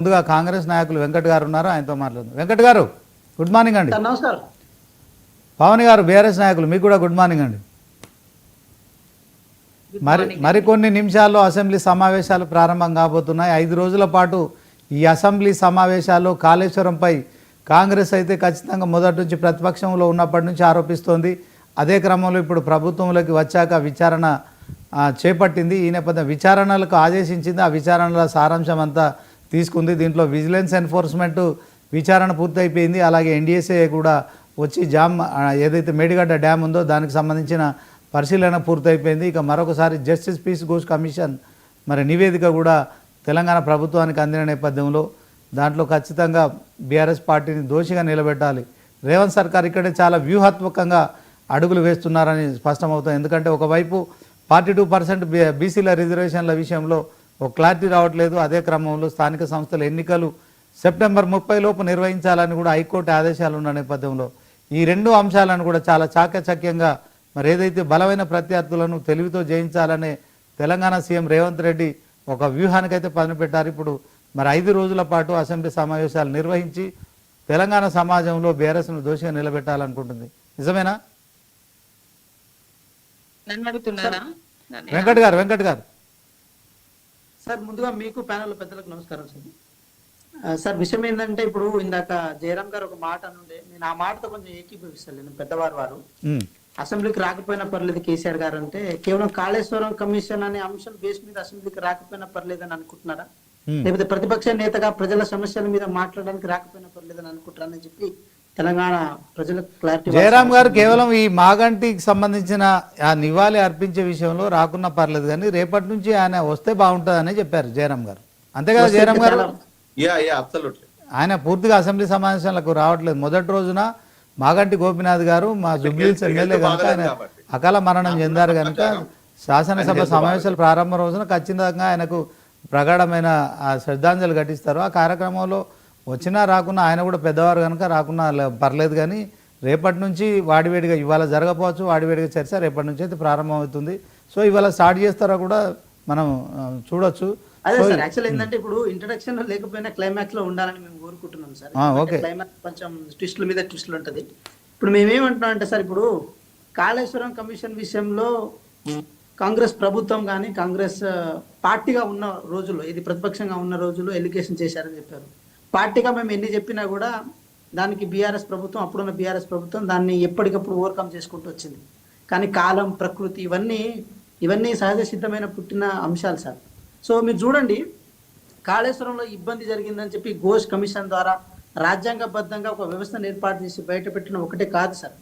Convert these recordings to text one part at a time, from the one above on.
ముందుగా కాంగ్రెస్ నాయకులు వెంకట్ గారు ఉన్నారు ఆయనతో మాట్లాడుతుంది వెంకట్ గారు గుడ్ మార్నింగ్ అండి. నమస్కారం. పవన్ గారు బీఆర్ఎస్ నాయకులు మీకు కూడా గుడ్ మార్నింగ్ అండి. మరి మరికొన్ని నిమిషాల్లో అసెంబ్లీ సమావేశాలు ప్రారంభం కాబోతున్నాయి. ఐదు రోజుల పాటు ఈ అసెంబ్లీ సమావేశాల్లో కాళేశ్వరంపై కాంగ్రెస్ అయితే ఖచ్చితంగా మొదటి నుంచి ప్రతిపక్షంలో ఉన్నప్పటి నుంచి ఆరోపిస్తోంది. అదే క్రమంలో ఇప్పుడు ప్రభుత్వంలోకి వచ్చాక విచారణ చేపట్టింది. ఈ నేపథ్యం విచారణలకు ఆదేశించింది. ఆ విచారణల సారాంశం అంతా తీసుకుంది. దీంట్లో విజిలెన్స్ ఎన్ఫోర్స్మెంట్ విచారణ పూర్తయిపోయింది. అలాగే ఎన్డీఎస్ఏ కూడా వచ్చి జామ్ ఏదైతే మేడిగడ్డ డ్యామ్ ఉందో దానికి సంబంధించిన పరిశీలన పూర్తయిపోయింది. ఇక మరొకసారి జస్టిస్ పీస్ ఘోష్ కమిషన్ మరి నివేదిక కూడా తెలంగాణ ప్రభుత్వానికి అందిన నేపథ్యంలో దాంట్లో ఖచ్చితంగా బీఆర్ఎస్ పార్టీని దోషిగా నిలబెట్టాలి. రేవంత్ సర్కార్ ఇక్కడే చాలా వ్యూహాత్మకంగా అడుగులు వేస్తున్నారని స్పష్టమవుతుంది. ఎందుకంటే ఒకవైపు ఫార్టీ టూ పర్సెంట్ బీసీల రిజర్వేషన్ల విషయంలో ఒక క్లారిటీ రావట్లేదు. అదే క్రమంలో స్థానిక సంస్థల ఎన్నికలు సెప్టెంబర్ ముప్పై లోపు నిర్వహించాలని కూడా హైకోర్టు ఆదేశాలు ఉన్న నేపథ్యంలో ఈ రెండు అంశాలను కూడా చాలా చాకచక్యంగా మరి ఏదైతే బలమైన ప్రత్యర్థులను తెలివితో జయించాలనే తెలంగాణ సీఎం రేవంత్ రెడ్డి ఒక వ్యూహానికైతే పదును పెట్టారు. ఇప్పుడు మరి ఐదు రోజుల పాటు అసెంబ్లీ సమావేశాలు నిర్వహించి తెలంగాణ సమాజంలో బీఆర్ఎస్ను దోషిగా నిలబెట్టాలనుకుంటుంది. నిజమేనా? వెంకట్ గారు వెంకట్ గారు. సార్ ముందుగా మీకు ప్యానల్ పెద్దలకు నమస్కారం సార్. సార్ విషయం ఏంటంటే ఇప్పుడు ఇందాక జయరాం గారు ఒక మాట అనుండే నేను ఆ మాటతో కొంచెం ఏకీభవిస్తాను. పెద్దవారు వారు. అసెంబ్లీకి రాకపోయినా పర్లేదు కేసీఆర్ గారు అంటే కేవలం కాళేశ్వరం కమిషన్ అనే అంశం బేస్ మీద అసెంబ్లీకి రాకపోయినా పర్లేదని అనుకుంటున్నారా? ఉమ్. లేకపోతే ప్రతిపక్ష నేతగా ప్రజల సమస్యల మీద మాట్లాడడానికి రాకపోయినా పర్లేదని అనుకుంటారని చెప్పి తెలంగాణ ప్రజలకు క్లారిటీ జయరాం గారు కేవలం ఈ మాగంటికి సంబంధించిన ఆ నివాళి అర్పించే విషయంలో రాకున్నా పర్లేదు కానీ రేపటి నుంచి ఆయన వస్తే బాగుంటుందని చెప్పారు జయరాం గారు. అంతే కదా జయరాం గారు? యా యా అబ్సల్యూట్లీ ఆయన పూర్తిగా అసెంబ్లీ సమావేశాలకు రావట్లేదు. మొదటి రోజున మాగంటి గోపినాథ్ గారు మా జుబ్లీల్స్ ఎమ్మెల్యే కనుక ఆయన. అకాల మరణం చెందారు కనుక శాసనసభ సమావేశాల ప్రారంభ రోజున ఖచ్చితంగా ఆయనకు ప్రగాఢమైన ఆ శ్రద్ధాంజలి ఘటిస్తారు. ఆ కార్యక్రమంలో వచ్చినా రాకున్నా ఆయన కూడా పెద్దవారు కనుక రాకున్నా పర్లేదు కానీ రేపటి నుంచి వాడివేడిగా ఇవాళ జరగకపోవచ్చు వాడివేడిగా చర్చ రేపటి నుంచి అయితే ప్రారంభమవుతుంది సో ఇవాళ స్టార్ట్ చేస్తారా కూడా మనం చూడొచ్చు. అదే సార్ యాక్చువల్ ఏంటంటే ఇప్పుడు ఇంట్రడక్షన్లో లేకపోయినా క్లైమాక్స్లో ఉండాలని మేము కోరుకుంటున్నాం సార్. క్లైమాక్స్ కొంచెం ట్విస్టుల మీద ట్విస్టులు ఉంటది. ఇప్పుడు మేము ఏమంటున్నాం అంటే సార్ ఇప్పుడు కాళేశ్వరం కమిషన్ విషయంలో కాంగ్రెస్ ప్రభుత్వం కానీ కాంగ్రెస్ పార్టీగా ఉన్న రోజుల్లో ఇది ప్రతిపక్షంగా ఉన్న రోజుల్లో ఎలిగేషన్ చేశారని చెప్పారు. పార్టీగా మేము ఎన్ని చెప్పినా కూడా దానికి బీఆర్ఎస్ ప్రభుత్వం అప్పుడున్న బీఆర్ఎస్ ప్రభుత్వం దాన్ని ఎప్పటికప్పుడు ఓవర్కమ్ చేసుకుంటూ వచ్చింది. కానీ కాలం ప్రకృతి ఇవన్నీ ఇవన్నీ సహజ సిద్ధమైన పుట్టిన అంశాలు సార్. సో మీరు చూడండి కాళేశ్వరంలో ఇబ్బంది జరిగిందని చెప్పి ఘోష్ కమిషన్ ద్వారా రాజ్యాంగబద్ధంగా ఒక వ్యవస్థను ఏర్పాటు చేసి బయటపెట్టిన ఒకటే కాదు సార్.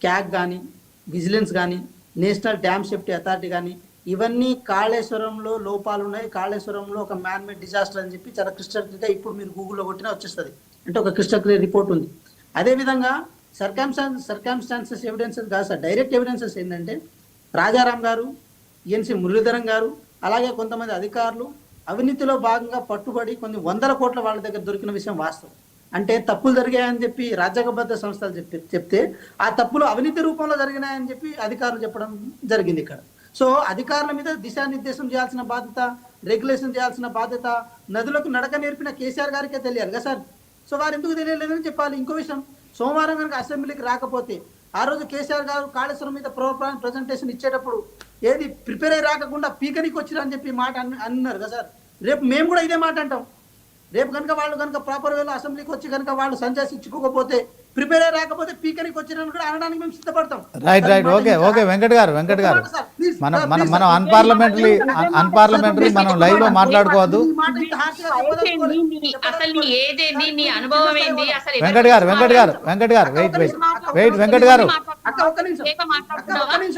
క్యాగ్ కానీ విజిలెన్స్ కానీ నేషనల్ డ్యామ్ సేఫ్టీ అథారిటీ కానీ ఇవన్నీ కాళేశ్వరంలో లోపాలు ఉన్నాయి కాళేశ్వరంలో ఒక మ్యాన్మేడ్ డిజాస్టర్ అని చెప్పి చాలా క్రిస్టల్ క్లియర్గా ఇప్పుడు మీరు గూగుల్లో కొట్టినా వచ్చేస్తుంది. అంటే ఒక క్రిస్టల్ క్లియర్ రిపోర్ట్ ఉంది. అదేవిధంగా సర్కామ్స్టాన్స్ సర్కామ్స్టాన్సెస్ ఎవిడెన్సెస్ కాదు సార్ డైరెక్ట్ ఎవిడెన్సెస్ ఏంటంటే రాజారాం గారు ఈఎన్సి మురళీధరం గారు అలాగే కొంతమంది అధికారులు అవినీతిలో భాగంగా పట్టుబడి కొన్ని వందల కోట్ల వాళ్ళ దగ్గర దొరికిన విషయం వాస్తవం. అంటే తప్పులు జరిగాయని చెప్పి రాజ్యాంగబద్ధ సంస్థలు చెప్పి చెప్తే ఆ తప్పులు అవినీతి రూపంలో జరిగినాయని చెప్పి అధికారులు చెప్పడం జరిగింది ఇక్కడ. సో అధికారుల మీద దిశానిర్దేశం చేయాల్సిన బాధ్యత రెగ్యులేషన్ చేయాల్సిన బాధ్యత నదులకు నడక నేర్పిన కేసీఆర్ గారికే తెలియాలి కదా సార్? సో వారు ఎందుకు తెలియలేదని చెప్పాలి. ఇంకో విషయం సోమవారం కనుక అసెంబ్లీకి రాకపోతే ఆ రోజు కేసీఆర్ గారు కాళేశ్వరం మీద పాయింట్ ప్రజెంటేషన్ ఇచ్చేటప్పుడు ఏది ప్రిపేర్ అయి రాకుండా పీకనికి వచ్చిరని చెప్పి మాట అన్న- అన్నారు కదా సార్. రేపు మేము కూడా ఇదే మాట అంటాం. రేపు కనుక వాళ్ళు కనుక ప్రాపర్ వేలో అసెంబ్లీకి వచ్చి కనుక వాళ్ళు సంజాస్ ఇచ్చుకోకపోతే ప్రిపేర్ అయి రాకపోతే పీకనికి వచ్చిరని కూడా అనడానికి మేము సిద్ధపడతాం. Right right okay okay Venkat garu Venkat garu. మనం మనం మనం అన్పార్లమెంటరీ అన్పార్లమెంటరీ మనం లైవ్లో మాట్లాడుకోవద్దు. ఏంటి? నీ- అసలు నీ ఏదేంది నీ అనుభవం ఏంది అసలు వెంకట్ గారు వెంకట్ గారు వెంకట్ గారు వెయిట్ వెయిట్ వెయిట్ వెంకట్ గారు.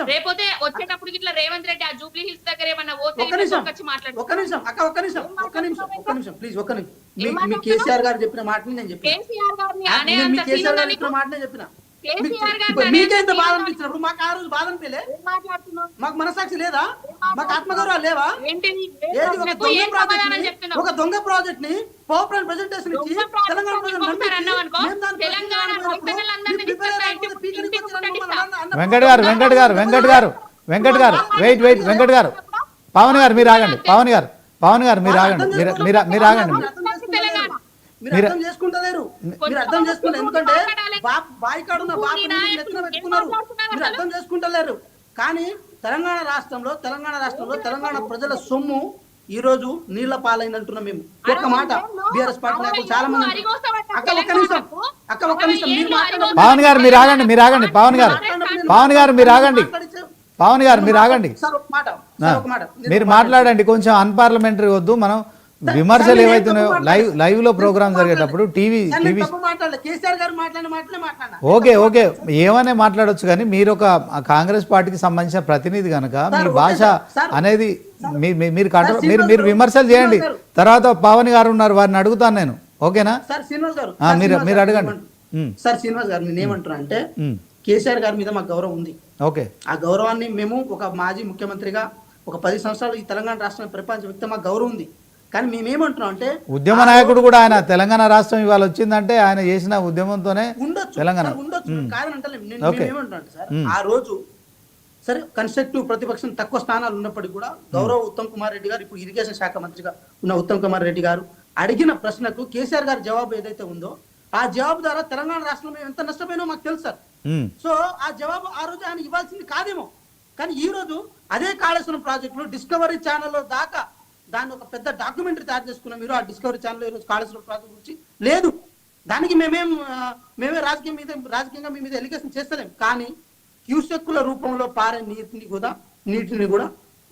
రేపోతే వచ్చేటప్పుడు ఇట్లా రేవంత్ రెడ్డి ఆ జూబ్లీ హిల్స్ దగ్గర ఏమన్నా ఒక్క నిమిషం. వచ్చి మాట్లాడు. ఒక్క నిమిషం. అక్క ఒక్క నిమిషం. ఒక్క నిమిషం. ఒక్క నిమిషం. ప్లీజ్ ఒక్క నిమిషం. మీ- మీ కేసీఆర్ గారు చెప్పిన మాటని నేను చెప్పిన. కేసీఆర్ గారు నీకు చెప్పిన మాటనే చెప్పిన. కేసీఆర్ గారిని ఇప్పుడు అనే మీకే ఇంత అంత బాధ అనిపించినప్పుడు మాకు ఆ రోజు బాధ అనిపించలే మాకు మనసాక్షి లేదా? మాకు ఆత్మగౌరవాలు లేవా? ఒక దొంగ ఏం ప్రాజెక్ట్ని చెప్తున్నావు? ఒక దొంగ ప్రాజెక్ట్ని పవర్ ప్లాంట్ ప్రెజెంటేషన్ ఇచ్చి తెలంగాణ వెంకట్ గారు వెంకట్ గారు వెంకట్ గారు వెంకట్ గారు వెయిట్ వెయిట్ వెంకట్ గారు. పవన్ గారు మీరు ఆగండి పవన్ గారు పవన్ గారు మీరు ఆగండి మీరు మీరు ఆగండి. మీరు అర్థం చేసుకుంటలేరు. మీరు అర్థం చేసుకుంటారు ఎందుకంటే మాట్లాడాలి. బా- బాయికాడున్న నువ్వు బాపు నీ మీరు నాయకుడు నెత్తిన ఏం పెట్టుకున్నారు? మీరు? అర్థం చేసుకుంటలేరు. కానీ తెలంగాణ రాష్ట్రంలో తెలంగాణ రాష్ట్రంలో తెలంగాణ ప్రజల సొమ్ము ఈ రోజు నీళ్ళ పాలైందంటున్నాం మేము. ఒక్క మాట బీఆర్ఎస్ పార్టీ నాయకులు చాలా మంది. అక్క ఒక్క నిమిషం అక్క ఒక్క నిమిషం మీరు. పవన్ గారు మీరు ఆగండి మీరు ఆగండి పవన్ గారు. పవన్ గారు మీరు ఆగండి. పవన్ గారు మీరు ఆగండి. సార్ ఒక మాట ఆ, సార్ ఒక మాట. మీరు మాట్లాడండి కొంచెం అన్పార్లమెంటరీ వద్దు మనం విమర్శలు ఏవైతున్నాయో లైవ్ లైవ్లో ప్రోగ్రామ్ జరిగేటప్పుడు టీవీ టీవీ ఓకే ఓకే. ఏమనే మాట్లాడొచ్చు కానీ మీరు ఒక కాంగ్రెస్ పార్టీకి సంబంధించిన ప్రతినిధి కనుక మీ భాష. అనేది మీరు మీరు మీరు విమర్శలు చేయండి. తర్వాత పవన్ గారు ఉన్నారు వారిని అడుగుతాను నేను. ఓకేనా? మీరు మీరు అడగండి. సార్ శ్రీనివాస్ గారు నేను ఏమంటున్నా అంటే కేసీఆర్ గారి మీద మాకు గౌరవం ఉంది. ఓకే. ఆ గౌరవాన్ని మేము ఒక మాజీ ముఖ్యమంత్రిగా ఒక పది సంవత్సరాలు ఈ తెలంగాణ రాష్ట్రం ప్రపంచ వ్యక్తి మాకు గౌరవం ఉంది. కానీ మేమేమంటున్నాం అంటే ఉద్యమ నాయకుడు కూడా ఆయన తెలంగాణ రాష్ట్రం ఇవాళ వచ్చిందంటే ఆయన చేసిన ఉద్యమంతోనే ఉండొచ్చు. తెలంగాణ. ఉండొచ్చు. కాదని. మేమేమంటున్నాం అంటే సార్ ఆ రోజు సరే కన్స్ట్రక్టివ్ ప్రతిపక్షం తక్కువ స్థానాలు ఉన్నప్పటికీ కూడా గౌరవ ఉత్తమ్ కుమార్ రెడ్డి గారు ఇప్పుడు ఇరిగేషన్ శాఖ మంత్రిగా ఉన్న ఉత్తమ్ కుమార్ రెడ్డి గారు అడిగిన ప్రశ్నకు కేసీఆర్ గారి జవాబు ఏదైతే ఉందో ఆ జవాబు ద్వారా తెలంగాణ రాష్ట్రంలో మేము ఎంత నష్టపోయినో మాకు తెలుసు సార్. సో ఆ జవాబు ఆ రోజు ఆయన ఇవ్వాల్సింది కాదేమో. కానీ ఈ రోజు అదే కాళేశ్వరం ప్రాజెక్టులో డిస్కవరీ ఛానల్లో దాకా దాన్ని ఒక పెద్ద డాక్యుమెంటరీ తయారు చేసుకున్నాం. మీరు ఆ డిస్కవరీ ఛానల్ ఈరోజు కాళేశ్వర ప్రాజెక్ట్ గురించి లేదు. దానికి మేమేం మేమే రాజకీయం మీద రాజకీయంగా మీ మీద ఎలిగేషన్ చేస్తలేం. కానీ క్యూసెక్కుల రూపంలో పారే నీటిని కూడా నీటిని కూడా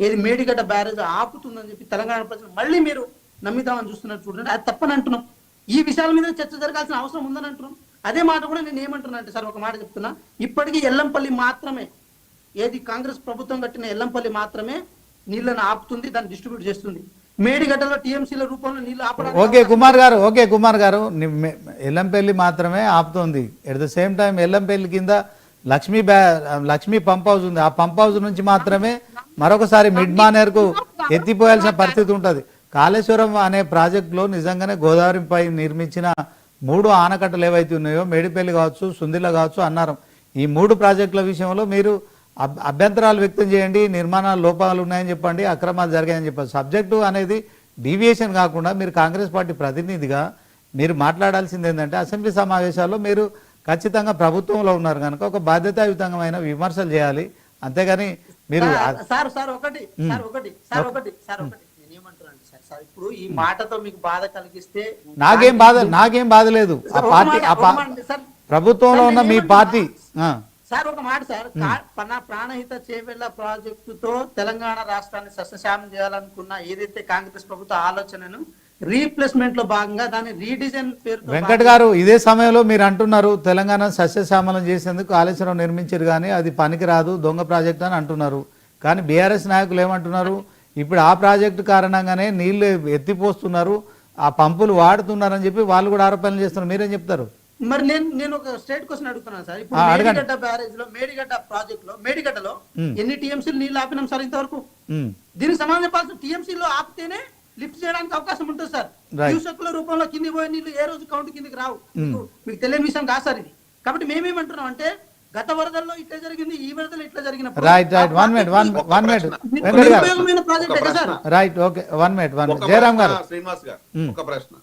ఏది మేడిగడ్డ బ్యారేజ్ ఆపుతుందని చెప్పి తెలంగాణ ప్రజలు మళ్ళీ మీరు నమ్మిదామని చూస్తున్నారు చూడండి. అది తప్పని అంటున్నాం. ఈ విషయాల మీద చర్చ జరగాల్సిన అవసరం ఉందని అంటున్నాం. అదే మాట కూడా నేను ఏమంటున్నా అంటే సార్ ఒక మాట చెప్తున్నా. ఇప్పటికీ ఎల్లంపల్లి మాత్రమే ఏది కాంగ్రెస్ ప్రభుత్వం కట్టిన ఎల్లంపల్లి మాత్రమే నీళ్ళను ఆపుతుంది దాన్ని డిస్ట్రిబ్యూట్ చేస్తుంది. మేడిగడ్డలో టీఎంసీల రూపంలో నీళ్ళు ఆపడానికి ఓకే కుమార్ గారు ఓకే కుమార్ గారు ఎల్లంపల్లి మాత్రమే ఆపుతోంది. At the same time Yellampalli కింద లక్ష్మీ బ్యా లక్ష్మీ పంప్ హౌస్ ఉంది. ఆ పంప్ హౌస్ నుంచి మాత్రమే మరొకసారి మిడ్ మానేర్కు ఎత్తిపోయాల్సిన పరిస్థితి ఉంటుంది. కాళేశ్వరం అనే ప్రాజెక్టులో నిజంగానే గోదావరిపై నిర్మించిన మూడు ఆనకట్టలు ఏవైతే ఉన్నాయో మేడిపల్లి కావచ్చు సుందిల కావచ్చు అన్నారు. ఈ మూడు ప్రాజెక్టుల విషయంలో మీరు అభ్యంతరాలు వ్యక్తం చేయండి నిర్మాణ లోపాలు ఉన్నాయని చెప్పండి అక్రమాలు జరిగాయని చెప్పండి. సబ్జెక్టు అనేది డీవియేషన్ కాకుండా మీరు కాంగ్రెస్ పార్టీ ప్రతినిధిగా మీరు మాట్లాడాల్సింది ఏంటంటే అసెంబ్లీ సమావేశాల్లో మీరు ఖచ్చితంగా ప్రభుత్వంలో ఉన్నారు కనుక ఒక బాధ్యతాయుతమైన విమర్శలు చేయాలి. అంతేగాని మీరు సార్, సార్ సార్ ఒకటి సార్ ఒకటి సార్ ఒకటి సార్ ఒకటి. నేను ఏమంటున్నాను సార్ సార్ ఇప్పుడు ఈ మాటతో మీకు బాధ కలిగిస్తే నాకేం బాధ నాకేం బాధ లేదు. ఆ పార్టీ ప్రభుత్వంలో ఉన్న నేను మీ? పార్టీ సార్ ఒక మాట సార్. ప్రాణహిత చేవెళ్ళ ప్రాజెక్టుతో తెలంగాణ రాష్ట్రాన్ని సస్యశ్యామం చేయాలనుకున్న ఏదైతే కాంగ్రెస్ ప్రభుత్వ ఆలోచనను రీప్లేస్మెంట్లో భాగంగా దాని రీడిజైన్ పేరుతో వెంకట్ గారు ఇదే సమయంలో మీరు అంటున్నారు తెలంగాణ సస్యశ్యామలం చేసేందుకు కాళేశ్వరం నిర్మించారు కానీ అది పనికిరాదు దొంగ ప్రాజెక్ట్ అని అంటున్నారు. కానీ బీఆర్ఎస్ నాయకులు ఏమంటున్నారు ఇప్పుడు ఆ ప్రాజెక్టు కారణంగానే నీళ్ళు ఎత్తిపోస్తున్నారు ఆ పంపులు వాడుతున్నారని చెప్పి వాళ్ళు కూడా ఆరోపణలు చేస్తున్నారు. మీరేం చెప్తారు? మరి నేను నేను ఒక స్టేట్ క్వశ్చన్ అడుగుతున్నాను సార్. ఇప్పుడు. మేడిగడ్డ బ్యారేజ్లో మేడిగడ్డ ప్రాజెక్ట్లో మేడిగడ్డలో ఎన్ని టీఎంసీలు నీళ్ళు ఆపినాం సార్ ఇంతవరకు? దీనికి సమాధానం చెప్పాల్సిన టీఎంసీ లో ఆపితేనే లిఫ్ట్ చేయడానికి అవకాశం ఉంటుంది సార్. క్యూసెక్కుల రూపంలో కింది పోయే నీళ్ళు ఏ రోజు కౌంట్ కిందికి రావు. మీకు తెలియని విషయం కాదు సార్ ఇది. కాబట్టి మేమేమంటున్నాం అంటే గత వరదల్లో ఇట్లా జరిగింది ఈ వరదలు ఇట్లా జరిగినప్పుడు right right one minute one one minute right okay one minute one Jayaram గారు ప్రశ్న, శ్రీనివాస్ గారు. ఒక ప్రశ్న.